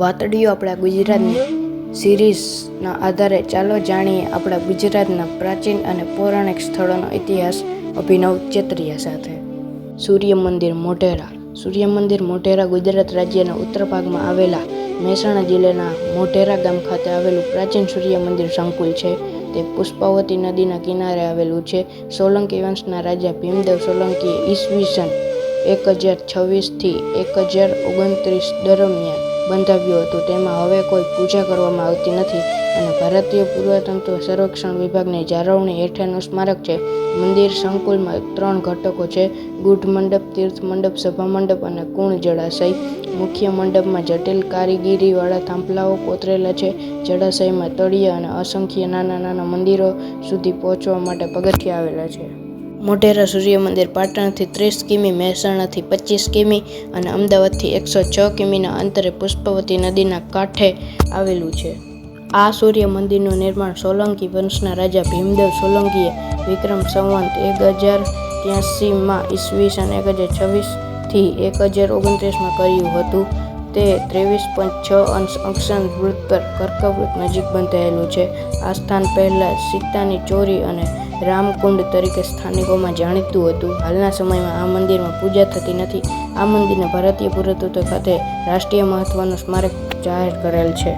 વાતડીઓ આપણા ગુજરાતની સિરીઝના આધારે ચાલો જાણીએ આપણા ગુજરાતના પ્રાચીન અને પૌરાણિક સ્થળોનો ઇતિહાસ અભિનવ ચેત્રિયા સાથે. સૂર્ય મંદિર મોઢેરા. સૂર્ય મંદિર મોઢેરા ગુજરાત રાજ્યના ઉત્તર ભાગમાં આવેલા મહેસાણા જિલ્લાના મોઢેરા ગામ ખાતે આવેલું પ્રાચીન સૂર્ય મંદિર સંકુલ છે. તે પુષ્પાવતી નદીના કિનારે આવેલું છે. સોલંકી વંશના રાજા ભીમદેવ સોલંકીએ ઈસવીસન એક હજાર છવ્વીસથી એક હજાર ઓગણત્રીસ દરમિયાન બંધાવ્યું હતું. તેમાં હવે કોઈ પૂજા કરવામાં આવતી નથી અને ભારતીય પુરાતત્વ સંરક્ષણ વિભાગની જાળવણી હેઠળનું સ્મારક છે. મંદિર સંકુલમાં ત્રણ ઘટકો છે. ગુઢ મંડપ, તીર્થ મંડપ, સભા મંડપ અને કુણ જળાશય. મુખ્ય મંડપમાં જટિલ કારીગીરીવાળા થાંભલાઓ કોતરેલા છે. જળાશયમાં તળિયા અને અસંખ્ય નાના નાના મંદિરો સુધી પહોંચવા માટે પગથિયા આવેલા છે. મોઢેરા સૂર્ય મંદિર પાટણથી ત્રીસ કિમી, મહેસાણાથી પચીસ કિમી અને અમદાવાદથી એકસો છ કિમીના અંતરે પુષ્પવતી નદીના કાંઠે આવેલું છે. આ સૂર્ય મંદિરનું નિર્માણ સોલંકી વંશના રાજા ભીમદેવ સોલંકીએ વિક્રમ સંવંત એક હજાર ત્યાસીમાં ઈસવીસન એક હજાર છવ્વીસથી એક હજાર ઓગણત્રીસમાં કર્યું હતું. તે ત્રેવીસ પોઈન્ટ છ અંશ અક્ષાંશ વૃત્ત પર કર્કવૃત્ત નજીક બંધાયેલું છે. આ સ્થાન પહેલાં સીતાની ચોરી અને રામકુંડ તરીકે સ્થાનિકોમાં જાણીતું હતું. હાલના સમયમાં આ મંદિરમાં પૂજા થતી નથી. આ મંદિરને ભારતીય પુરાતત્વ ખાતે રાષ્ટ્રીય મહત્વનું સ્મારક જાહેર કરેલ છે.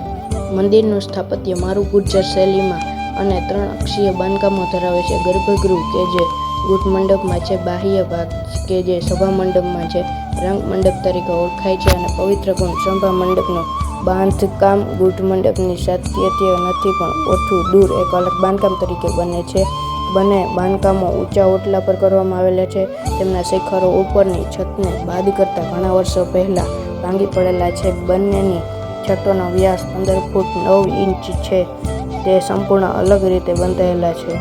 મંદિરનું સ્થાપત્ય મારું ગુર્જર શૈલીમાં અને ત્રણ અક્ષીય બાંધકામો ધરાવે છે. ગર્ભગૃહ કે જે ગુટ મંડપમાં છે, બાહ્ય ભાગ કે જે સભા મંડપમાં છે રંગ મંડપ તરીકે ઓળખાય છે અને પવિત્ર ગુણ સંભા મંડપનું બાંધકામ ગુટ મંડપની સાતકીય નથી પણ ઓછું દૂર એક અલગ બાંધકામ તરીકે બને છે. બંને બાંધકામો ઊંચા ઓટલા પર કરવામાં આવેલા છે. તેમના શિખરો ઉપરની છતને બાદ કરતાં ઘણા વર્ષો પહેલાં ભાંગી પડેલા છે. બંનેની છતોનો વ્યાસ પંદર ફૂટ નવ ઇંચ છે. તે સંપૂર્ણ અલગ રીતે બંધાયેલા છે.